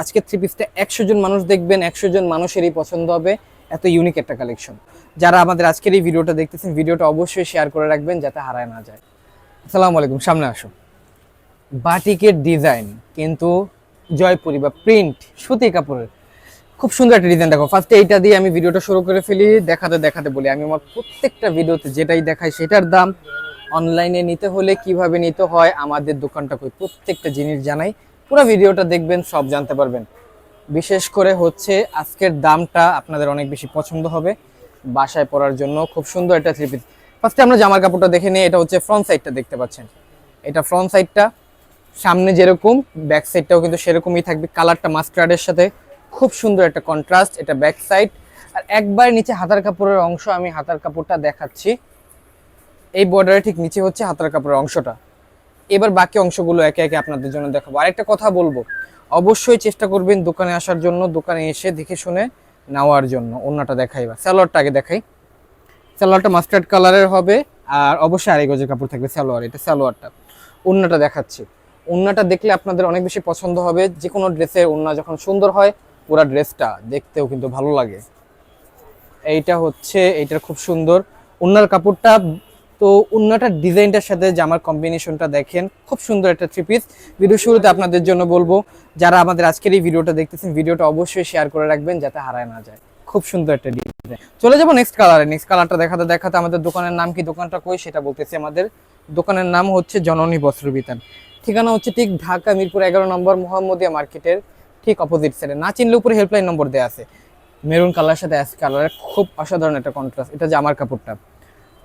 আজকে থ্রি পিসটা একশো জন মানুষ দেখবেন, একশো জন মানুষেরই পছন্দ হবে এত ইউনিক একটা কালেকশন যারা আমাদের আজকের এই ভিডিওটা দেখতেছেন, ভিডিওটা অবশ্যই শেয়ার করে রাখবেন যাতে হারায় না যায়। আসসালামু আলাইকুম, সামনে আসো বাটিকের ডিজাইন কিন্তু জয়পুরি বা প্রিন্ট সুতি কাপড়ের। খুব সুন্দর একটা ডিজাইন দেখো। ফার্স্টে এইটা দিয়ে আমি ভিডিওটা শুরু করে ফেলি, দেখাতে দেখাতে বলি। আমি আমার প্রত্যেকটা ভিডিওতে যেটাই দেখাই সেটার দাম। অনলাইনে নিতে হলে কীভাবে নিতে হয়, আমাদের দোকানটা কই প্রত্যেকটা জিনিস জানাই। পুরো ভিডিওটা দেখবেন, সব জানতে পারবেন। বিশেষ করে হচ্ছে আজকের দামটা আপনাদের অনেক বেশি পছন্দ হবে। বাসায় পরার জন্য খুব সুন্দর একটা থ্রি পিস ফার্স্টে আমরা জামার কাপড়টা দেখে নিই, এটা হচ্ছে ফ্রন্ট সাইডটা দেখতে পাচ্ছেন। এটা ফ্রন্ট সাইডটা সামনে যেরকম ব্যাক সাইডটাও কিন্তু সেরকমই থাকবে। কালারটা মাস্টার্ডের সাথে, খুব সুন্দর একটা কন্ট্রাস্ট এটা ব্যাক সাইড আর একবার নিচে হাতার কাপড়ের অংশ আমি হাতার কাপড়টা দেখাচ্ছি। এই বর্ডারের ঠিক নিচে হচ্ছে হাতার কাপড়ের অংশটা। এবার বাকি অংশগুলো একে একে আপনাদের জন্য দেখাবো। আরেকটা কথা বলব, অবশ্যই চেষ্টা করবেন দোকানে আসার জন্য, দোকানে এসে দেখে শুনে নেওয়ার জন্য, অন্যটা দেখাই বা স্যালোয়ারটা আগে দেখাই। স্যালোয়ারটা মাস্টার্ড কালারের হবে, আর অবশ্যই আড়াই গজের কাপড় থাকবে স্যালোয়ার এটা স্যালোয়ারটা ওন্নাটা দেখাচ্ছি। ওন্নাটা দেখলে আপনাদের অনেক বেশি পছন্দ হবে যে কোনো ড্রেসের ওন্না যখন সুন্দর হয়, পুরা ড্রেসটা দেখতেও কিন্তু ভালো লাগে। এইটা হচ্ছে, এইটার খুব সুন্দর। ওন্নার কাপড়টা তো ওন্নাটার ডিজাইনটার সাথে জামার কম্বিনেশনটা দেখেন, খুব সুন্দর একটা থ্রি পিস ভিডিও শুরুতে আপনাদের জন্য বলব, যারা আমাদের আজকের এই ভিডিওটা দেখতেছেন ভিডিওটা অবশ্যই শেয়ার করে রাখবেন যাতে হারায় না যায়। খুব সুন্দর একটা ডিজাইন চলে যাব নেক্সট কালারে নেক্সট কালারটা দেখাতে দেখাতে আমাদের দোকানের নাম কি, দোকানটা কই সেটা বলতেছি আমাদের। দোকানের নাম হচ্ছে জননী বস্ত্র বিতান। ঠিকানা হচ্ছে ঠিক ঢাকা মিরপুর এগারো নম্বর মোহাম্মদিয়া মার্কেটের ঠিক অপোজিট সাইডে না চিনলে উপরে হেল্পলাইন নম্বর দেওয়া আছে। মেরুন কালার সাথে অ্যাশ কালারের খুব অসাধারণ একটা কন্ট্রাস্ট এটা জামার কাপড়টা।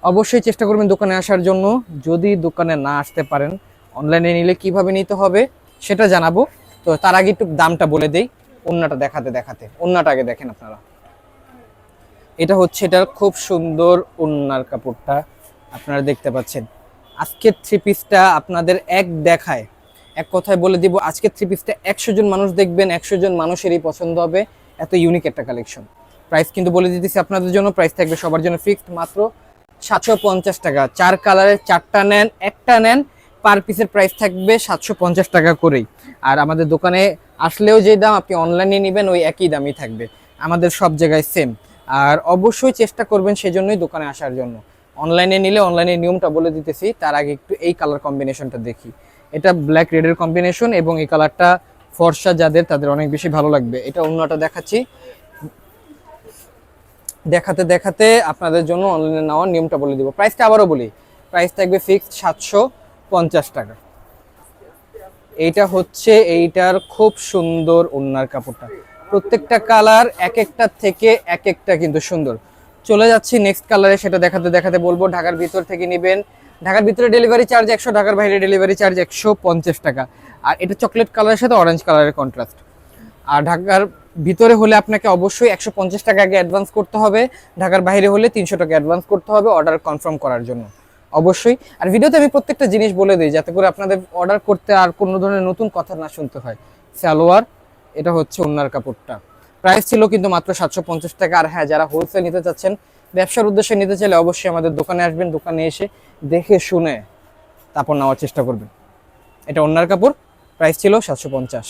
অবশ্যই চেষ্টা করবেন দোকানে আসার জন্য। যদি দোকানে না আসতে পারেন, অনলাইনে নিলে কীভাবে নিতে হবে সেটা জানাব। তো তার আগে একটু দামটা বলে দেই অন্যটা দেখাতে দেখাতে। অন্যটা আগে দেখেন আপনারা। এটা হচ্ছে এটার খুব সুন্দর ওন্নার কাপড়টা আপনারা দেখতে পাচ্ছেন। আজকের থ্রি পিসটা আপনাদের এক দেখায়। এক কথায় বলে দিব, আজকের থ্রি পিসটা একশো জন মানুষ দেখবেন, একশো জন মানুষেরই পছন্দ হবে। এত ইউনিক একটা কালেকশন প্রাইস কিন্তু বলে দিতেছি আপনাদের জন্য প্রাইস থাকবে সবার জন্য ফিক্সড মাত্র সাতশো পঞ্চাশ টাকা। চার কালারের চারটা নেন, একটা নেন পার পিসের প্রাইস থাকবে সাতশো পঞ্চাশ টাকা করেই। আর আমাদের দোকানে আসলেও যে দাম আপনি অনলাইনে নেবেন, ওই একই দামই থাকবে। আমাদের সব জায়গায় সেম আর অবশ্যই চেষ্টা করবেন সেজন্যই দোকানে আসার জন্য। অনলাইনে নিলে অনলাইনের নিয়মটা বলে দিতেছি, তার আগে একটু এই কালার কম্বিনেশনটা দেখি। এটা ব্ল্যাক রেডের কম্বিনেশন এবং এই কালারটা ফর্সা যাদের, তাদের অনেক বেশি ভালো লাগবে। এটা অন্যটা দেখাচ্ছি। দেখাতে দেখাতে আপনাদের জন্য অনলাইনে নেওয়ার নিয়মটা বলে দিব। প্রাইসটা আবারও বলি। প্রাইস থাকবে ফিক্সড সাতশো পঞ্চাশ টাকা। এইটা হচ্ছে এইটার খুব সুন্দর ওন্নার কাপড়টা। প্রত্যেকটা কালার এক একটা থেকে এক একটা কিন্তু সুন্দর। চলে যাচ্ছি নেক্সট কালারে সেটা দেখাতে দেখাতে বলব। ঢাকার ভিতর থেকে নেবেন। ঢাকার ভিতরে ডেলিভারি চার্জ একশো, ঢাকার বাইরে ডেলিভারি চার্জ একশো পঞ্চাশ টাকা। আর এটা চকলেট কালারের সাথে অরেঞ্জ কালারের কন্ট্রাস্ট আর ঢাকার ভিতরে হলে আপনাকে অবশ্যই একশো পঞ্চাশ টাকা আগে অ্যাডভান্স করতে হবে। ঢাকার বাইরে হলে তিনশো টাকা অ্যাডভান্স করতে হবে অর্ডার কনফার্ম করার জন্য। অবশ্যই। আর ভিডিওতে আমি প্রত্যেকটা জিনিস বলে দিই, যাতে করে আপনাদের অর্ডার করতে আর কোনো ধরনের নতুন কথা না শুনতে হয়। সালোয়ার, এটা হচ্ছে ওনার কাপড়টা। প্রাইস ছিল কিন্তু মাত্র সাতশো পঞ্চাশ টাকা। আর হ্যাঁ যারা হোলসেল নিতে চাচ্ছেন, ব্যবসার উদ্দেশ্যে নিতে চাইলে অবশ্যই আমাদের দোকানে আসবেন, দোকানে এসে দেখে শুনে তারপর নেওয়ার চেষ্টা করবেন। এটা ওনার কাপড় প্রাইস ছিল সাতশো পঞ্চাশ।